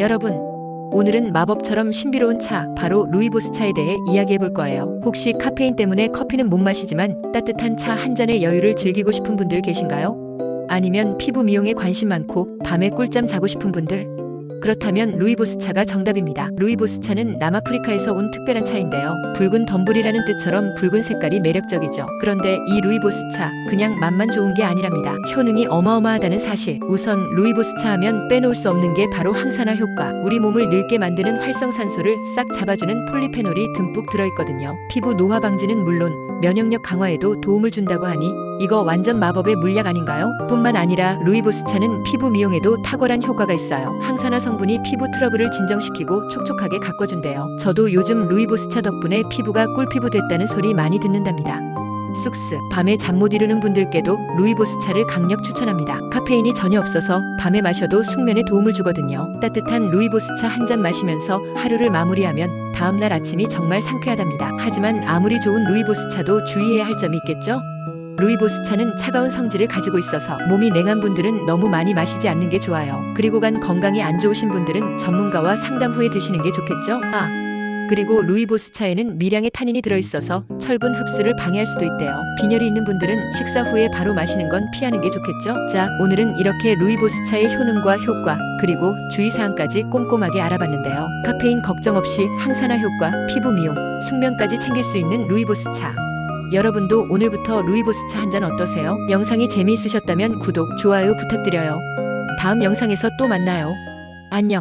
여러분, 오늘은 마법처럼 신비로운 차, 바로 루이보스 차에 대해 이야기해 볼 거예요. 혹시 카페인 때문에 커피는 못 마시지만 따뜻한 차 한 잔의 여유를 즐기고 싶은 분들 계신가요? 아니면 피부 미용에 관심 많고 밤에 꿀잠 자고 싶은 분들? 그렇다면 루이보스 차가 정답입니다. 루이보스 차는 남아프리카에서 온 특별한 차인데요. 붉은 덤불이라는 뜻처럼 붉은 색깔이 매력적이죠. 그런데 이 루이보스 차 그냥 맛만 좋은 게 아니랍니다. 효능이 어마어마하다는 사실. 우선 루이보스 차 하면 빼놓을 수 없는 게 바로 항산화 효과. 우리 몸을 늙게 만드는 활성산소를 싹 잡아주는 폴리페놀이 듬뿍 들어있거든요. 피부 노화 방지는 물론 면역력 강화에도 도움을 준다고 하니 이거 완전 마법의 물약 아닌가요? 뿐만 아니라 루이보스 차는 피부 미용에도 탁월한 효과가 있어요. 항산화 성분이 피부 트러블을 진정시키고 촉촉하게 가꿔준대요. 저도 요즘 루이보스 차 덕분에 피부가 꿀피부 됐다는 소리 많이 듣는답니다. 쑥스, 밤에 잠 못 이루는 분들께도 루이보스 차를 강력 추천합니다. 카페인이 전혀 없어서 밤에 마셔도 숙면에 도움을 주거든요. 따뜻한 루이보스 차 한 잔 마시면서 하루를 마무리하면 다음날 아침이 정말 상쾌하답니다. 하지만 아무리 좋은 루이보스 차도 주의해야 할 점이 있겠죠? 루이보스 차는 차가운 성질을 가지고 있어서 몸이 냉한 분들은 너무 많이 마시지 않는 게 좋아요. 그리고 간 건강이 안 좋으신 분들은 전문가와 상담 후에 드시는 게 좋겠죠? 아, 그리고 루이보스 차에는 미량의 타닌이 들어있어서 철분 흡수를 방해할 수도 있대요. 빈혈이 있는 분들은 식사 후에 바로 마시는 건 피하는 게 좋겠죠? 자, 오늘은 이렇게 루이보스 차의 효능과 효과, 그리고 주의사항까지 꼼꼼하게 알아봤는데요. 카페인 걱정 없이 항산화 효과, 피부 미용, 숙면까지 챙길 수 있는 루이보스 차. 여러분도 오늘부터 루이보스 차 한 잔 어떠세요? 영상이 재미있으셨다면 구독, 좋아요 부탁드려요. 다음 영상에서 또 만나요. 안녕.